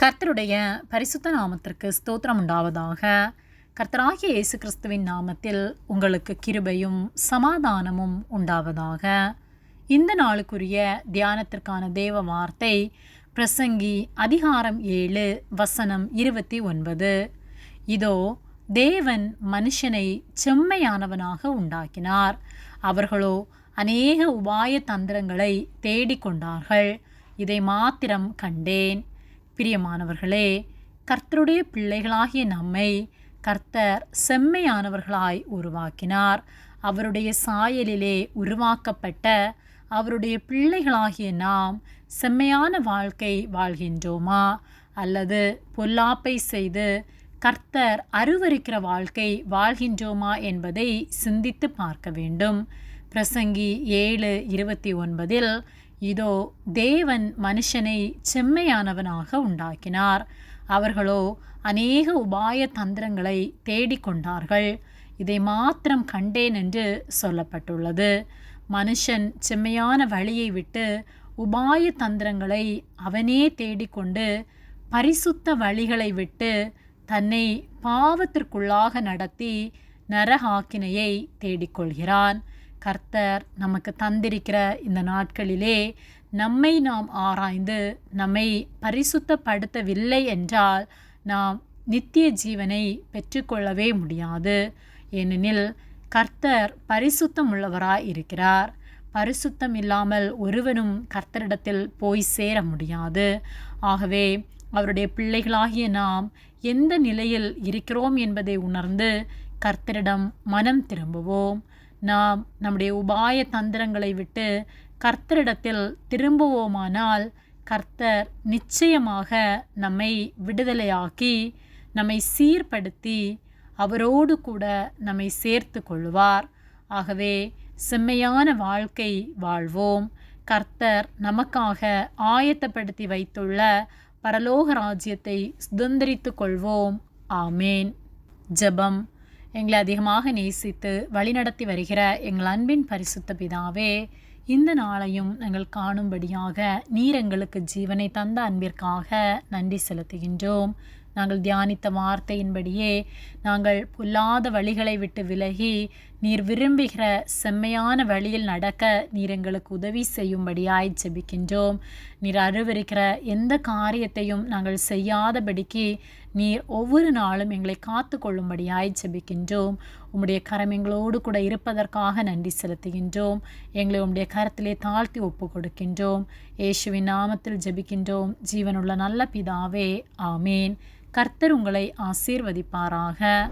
கர்த்தருடைய பரிசுத்த நாமத்திற்கு ஸ்தோத்திரம் உண்டாவதாக. கர்த்தராகிய இயேசு கிறிஸ்துவின் நாமத்தில் உங்களுக்கு கிருபையும் சமாதானமும் உண்டாவதாக. இந்த நாளுக்குரிய தியானத்திற்கான தேவ வார்த்தை பிரசங்கி அதிகாரம் ஏழு வசனம் இருபத்தி ஒன்பது. இதோ தேவன் மனுஷனை செம்மையானவனாக உண்டாக்கினார். அவர்களோ அநேக உபாய தந்திரங்களை தேடிக்கொண்டார்கள். இதை மாத்திரம் கண்டேன். பிரியமானவர்களே கர்த்தருடைய பிள்ளைகளாகிய நம்மை கர்த்தர் செம்மையானவர்களாய் உருவாக்கினார். அவருடைய சாயலிலே உருவாக்கப்பட்ட அவருடைய பிள்ளைகளாகிய நாம் செம்மையான வாழ்க்கை வாழ்கின்றோமா? அல்லது பொல்லாப்பை செய்து கர்த்தர் அருவருக்கிற வாழ்க்கை வாழ்கின்றோமா என்பதை சிந்தித்து பார்க்க வேண்டும். பிரசங்கி ஏழு இருபத்தி ஒன்பதில் இதோ தேவன் மனுஷனை செம்மையானவனாக உண்டாக்கினார். அவர்களோ அநேக உபாய தந்திரங்களை தேடிக்கொண்டார்கள். இதை மாத்திரம் கண்டேன் என்று சொல்லப்பட்டுள்ளது. மனுஷன் செம்மையான வழியை விட்டு உபாய தந்திரங்களை அவனே தேடிக்கொண்டு பரிசுத்த வழிகளை விட்டு தன்னை பாவத்திற்குள்ளாக நடத்தி நரகாக்கினையை தேடிக்கொள்கிறான். கர்த்தர் நமக்கு தந்திருக்கிற இந்த நாட்களிலே நம்மை நாம் ஆராய்ந்து நம்மை பரிசுத்தப்படுத்தவில்லை என்றால் நாம் நித்திய ஜீவனை பெற்றுக்கொள்ளவே முடியாது. ஏனெனில் கர்த்தர் பரிசுத்தம் உள்ளவராய் இருக்கிறார். பரிசுத்தம் இல்லாமல் ஒருவனும் கர்த்தரிடத்தில் போய் சேர முடியாது. ஆகவே அவருடைய பிள்ளைகளாகிய நாம் எந்த நிலையில் இருக்கிறோம் என்பதை உணர்ந்து கர்த்தரிடம் மனம் திரும்புவோம். நாம் நம்முடைய உபாய தந்திரங்களை விட்டு கர்த்தரிடத்தில் திரும்புவோமானால் கர்த்தர் நிச்சயமாக நம்மை விடுதலையாக்கி நம்மை சீர்படுத்தி அவரோடு கூட நம்மை சேர்த்து கொள்வார் ஆகவே செம்மையான வாழ்க்கை வாழ்வோம். கர்த்தர் நமக்காக ஆயத்தப்படுத்தி வைத்துள்ள பரலோக ராஜ்யத்தை சுதந்திரித்து கொள்வோம். ஆமேன். ஜபம் எங்களை அதிகமாக நேசித்து வழிநடத்தி வருகிற எங்கள் அன்பின் பரிசுத்த பிதாவே இந்த நாளையும் நாங்கள் காணும்படியாக நீர் எங்களுக்கு ஜீவனை தந்த அன்பிற்காக நன்றி செலுத்துகின்றோம். நாங்கள் தியானித்த வார்த்தையின்படியே நாங்கள் பொல்லாத வழிகளை விட்டு விலகி நீர் விரும்புகிற செம்மையான வழியில் நடக்க நீர் எங்களுக்கு உதவி செய்யும்படியாய் ஜெபிக்கின்றோம். நீர் அருவருக்கிற எந்த காரியத்தையும் நாங்கள் செய்யாதபடிக்கு நீர் ஒவ்வொரு நாளும் எங்களை காத்து கொள்ளும்படியாய் ஜெபிக்கின்றோம். உம்முடைய கரம் எங்களோடு கூட இருப்பதற்காக நன்றி செலுத்துகின்றோம். எங்களை உம்முடைய கரத்திலே தாழ்த்தி ஒப்பு கொடுக்கின்றோம் இயேசுவின் நாமத்தில் ஜெபிக்கின்றோம். ஜீவனுள்ள நல்ல பிதாவே ஆமேன். கர்த்தர் உங்களை ஆசீர்வதிப்பாராக.